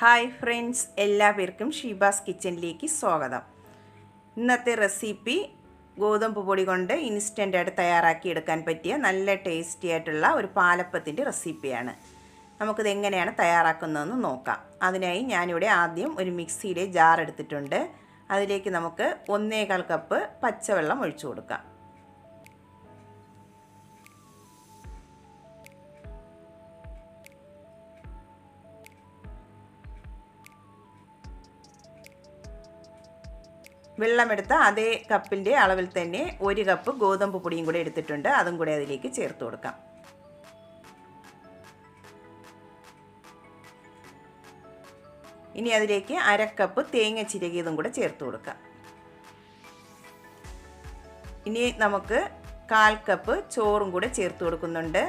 Hi friends എല്ലാവർക്കും ഷീബാസ് കിച്ചണിലേക്ക് സ്വാഗതം. ഇന്നത്തെ റെസിപ്പി ഗോതമ്പ് പൊടി കൊണ്ട് ഇൻസ്റ്റന്റായിട്ട് തയ്യാറാക്കി എടുക്കാൻ പറ്റിയ നല്ല ടേസ്റ്റി ആയിട്ടുള്ള ഒരു പാലപ്പത്തിന്റെ റെസിപ്പിയാണ്. നമുക്കിത് എങ്ങനെയാണ് തയ്യാറാക്കുന്നതെന്ന് നോക്കാം. അതിനായി ഞാനിവിടെ ആദ്യം ഒരു മിക്സിയുടെ ജാർ എടുത്തിട്ടുണ്ട്. അതിലേക്ക് നമുക്ക് ഒന്നേകാൽ കപ്പ് പച്ചവെള്ളം ഒഴിച്ചു കൊടുക്കാം. വെള്ളമെടുത്ത അതേ കപ്പിന്റെ അളവിൽ തന്നെ ഒരു കപ്പ് ഗോതമ്പ് പൊടിയും കൂടെ എടുത്തിട്ടുണ്ട്. അതും കൂടെ അതിലേക്ക് ചേർത്ത് കൊടുക്കാം. ഇനി അതിലേക്ക് അരക്കപ്പ് തേങ്ങ ചിരകിയതും കൂടെ ചേർത്ത് കൊടുക്കാം. ഇനി നമുക്ക് കാൽ കപ്പ് ചോറും കൂടെ ചേർത്ത് കൊടുക്കുന്നുണ്ട്.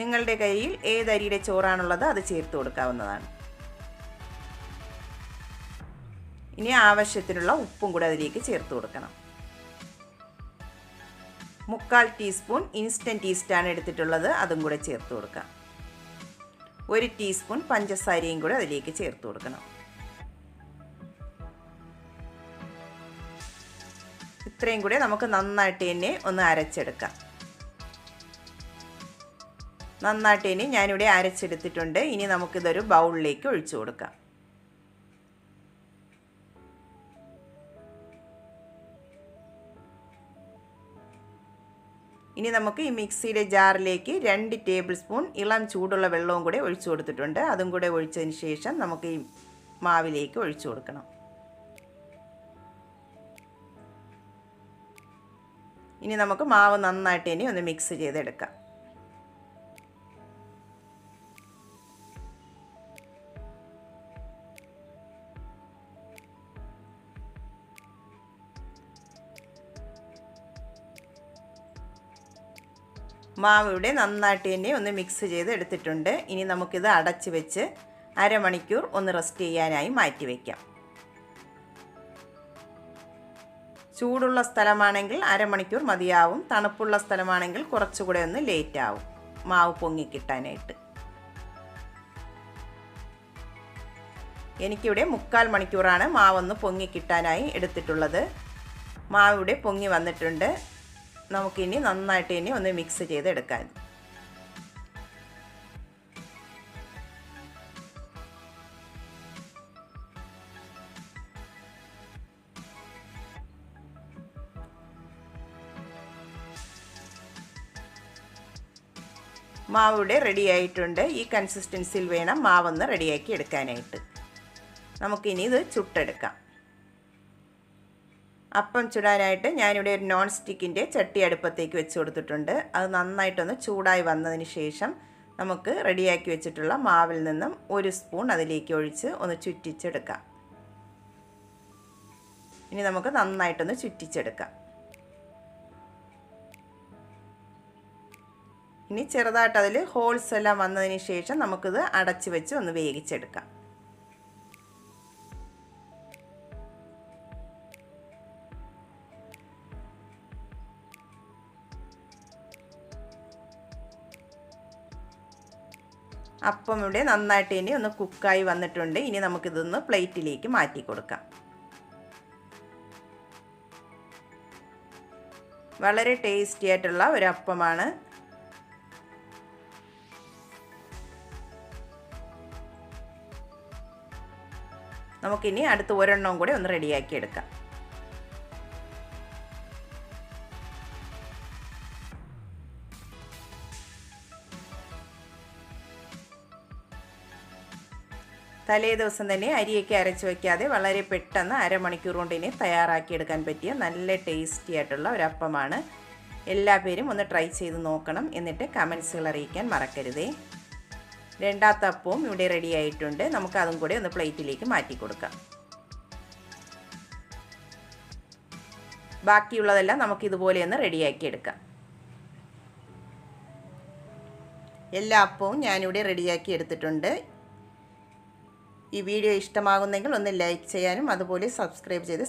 നിങ്ങളുടെ കയ്യിൽ ഏതരിയുടെ ചോറാണുള്ളത് അത് ചേർത്ത് കൊടുക്കാവുന്നതാണ്. ഇനി ആവശ്യത്തിനുള്ള ഉപ്പും കൂടെ അതിലേക്ക് ചേർത്ത് കൊടുക്കണം. മുക്കാൽ ടീസ്പൂൺ ഇൻസ്റ്റന്റ് ഈസ്റ്റാണ് എടുത്തിട്ടുള്ളത് അതും കൂടെ ചേർത്ത് കൊടുക്കാം. ഒരു ടീസ്പൂൺ പഞ്ചസാരയും കൂടെ അതിലേക്ക് ചേർത്ത് കൊടുക്കണം. ഇത്രയും കൂടെ നമുക്ക് നന്നായിട്ട് തന്നെ ഒന്ന് അരച്ചെടുക്കാം. നന്നായിട്ട് തന്നെ ഞാനിവിടെ അരച്ചെടുത്തിട്ടുണ്ട്. ഇനി നമുക്കിതൊരു ബൗളിലേക്ക് ഒഴിച്ചു കൊടുക്കാം. ഇനി നമുക്ക് ഈ മിക്സിയുടെ ജാറിലേക്ക് രണ്ട് ടേബിൾ സ്പൂൺ ഇളം ചൂടുള്ള വെള്ളവും കൂടെ ഒഴിച്ചു കൊടുത്തിട്ടുണ്ട്. അതും കൂടെ ഒഴിച്ചതിന് ശേഷം നമുക്ക് ഈ മാവിലേക്ക് ഒഴിച്ചു കൊടുക്കണം. ഇനി നമുക്ക് മാവ് നന്നായിട്ട് ഇനി ഒന്ന് മിക്സ് ചെയ്തെടുക്കാം. മാവ് ഇവിടെ നന്നായിട്ട് തന്നെ ഒന്ന് മിക്സ് ചെയ്ത് എടുത്തിട്ടുണ്ട്. ഇനി നമുക്കിത് അടച്ച് വെച്ച് അരമണിക്കൂർ ഒന്ന് റെസ്റ്റ് ചെയ്യാനായി മാറ്റി വയ്ക്കാം ചൂടുള്ള സ്ഥലമാണെങ്കിൽ അരമണിക്കൂർ മതിയാവും. തണുപ്പുള്ള സ്ഥലമാണെങ്കിൽ കുറച്ചുകൂടെ ഒന്ന് ലേറ്റ് ആവും. മാവ് പൊങ്ങി കിട്ടാനായിട്ട്. എനിക്കിവിടെ മുക്കാൽ മണിക്കൂറാണ് മാവൊന്ന് പൊങ്ങി കിട്ടാനായി എടുത്തിട്ടുള്ളത്. മാവ് ഇവിടെ പൊങ്ങി വന്നിട്ടുണ്ട്. നമുക്കിനി നന്നായിട്ട് ഇനി ഒന്ന് മിക്സ് ചെയ്തെടുക്കാൻ മാവിടെ റെഡി ആയിട്ടുണ്ട്. ഈ കൺസിസ്റ്റൻസിയിൽ വേണം മാവൊന്ന് റെഡിയാക്കി എടുക്കാനായിട്ട്. നമുക്കിനി ഇത് ചുട്ടെടുക്കാം. അപ്പം ചുടാനായിട്ട് ഞാനിവിടെ ഒരു നോൺ സ്റ്റിക്കിന്റെ ചട്ടി അടുപ്പത്തേക്ക് വെച്ച് കൊടുത്തിട്ടുണ്ട്. അത് നന്നായിട്ടൊന്ന് ചൂടായി വന്നതിന് ശേഷം നമുക്ക് റെഡിയാക്കി വെച്ചിട്ടുള്ള മാവിൽ നിന്നും ഒരു സ്പൂൺ അതിലേക്ക് ഒഴിച്ച് ഒന്ന് ചുറ്റിച്ചെടുക്കാം. ഇനി നമുക്ക് നന്നായിട്ടൊന്ന് ചുറ്റിച്ചെടുക്കാം. ഇനി ചെറുതായിട്ട് അതിൽ ഹോൾസ് എല്ലാം വന്നതിന് ശേഷം നമുക്കിത് അടച്ചു വെച്ച് ഒന്ന് വേവിച്ചെടുക്കാം. അപ്പം ഇവിടെ നന്നായിട്ട് ഇനി ഒന്ന് കുക്കായി വന്നിട്ടുണ്ട്. ഇനി നമുക്കിതൊന്ന് പ്ലേറ്റിലേക്ക് മാറ്റി കൊടുക്കാം. വളരെ ടേസ്റ്റി ആയിട്ടുള്ള ഒരു അപ്പമാണ്. നമുക്കിനി അടുത്ത് ഒരെണ്ണവും കൂടി ഒന്ന് റെഡിയാക്കി എടുക്കാം. തലേ ദിവസം തന്നെ അരിയൊക്കെ അരച്ച് വയ്ക്കാതെ വളരെ പെട്ടെന്ന് അരമണിക്കൂർ കൊണ്ട് ഇനി തയ്യാറാക്കിയെടുക്കാൻ പറ്റിയ നല്ല ടേസ്റ്റി ആയിട്ടുള്ള ഒരു അപ്പമാണ് എല്ലാ പേരും ഒന്ന് ട്രൈ ചെയ്ത് നോക്കണം എന്നിട്ട് കമൻസുകൾ അറിയിക്കാൻ മറക്കരുതേ. രണ്ടാമത്തെ അപ്പവും ഇവിടെ റെഡി ആയിട്ടുണ്ട്. നമുക്ക് അതും കൂടി ഒന്ന് പ്ലേറ്റിലേക്ക് മാറ്റി കൊടുക്കാം. ബാക്കിയുള്ളതെല്ലാം നമുക്ക് ഇതുപോലെ ഒന്ന് റെഡിയാക്കി എടുക്കാം. എല്ലാ അപ്പവും ഞാനിവിടെ റെഡിയാക്കി എടുത്തിട്ടുണ്ട്. ഈ വീഡിയോ ഇഷ്ടമാകുന്നെങ്കിൽ ഒന്ന് ലൈക്ക് ചെയ്യാനും അതുപോലെ സബ്സ്ക്രൈബ് ചെയ്ത്